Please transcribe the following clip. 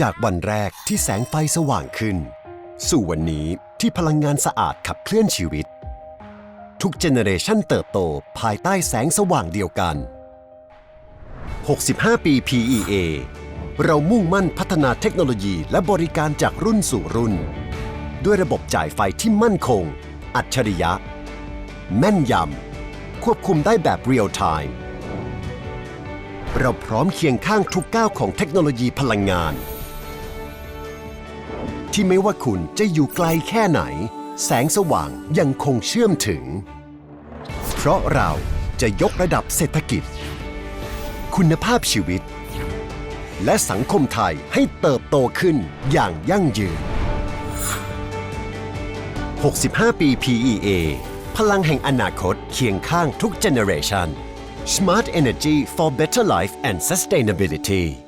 จากวันแรกที่แสงไฟสว่างขึ้น สู่วันนี้ที่พลังงานสะอาดขับเคลื่อนชีวิต ทุกเจเนเรชันเติบโตภายใต้แสงสว่างเดียวกัน 65 ปี PEA เรามุ่งมั่นพัฒนาเทคโนโลยีและบริการจากรุ่นสู่รุ่น ด้วยระบบจ่ายไฟที่มั่นคง อัจฉริยะ แม่นยำ ควบคุมได้แบบเรียลไทม์ เราพร้อมเคียงข้างทุกก้าวของเทคโนโลยีพลังงาน ที่ไม่ว่าคุณจะอยู่ไกลแค่ไหน แสงสว่างยังคงเชื่อมถึง เพราะเราจะยกระดับเศรษฐกิจ คุณภาพชีวิต และสังคมไทยให้เติบโตขึ้นอย่างยั่งยืน 65 ปี PEA พลังแห่งอนาคตเคียงข้างทุกเจเนอเรชัน Smart Energy for Better Life and Sustainability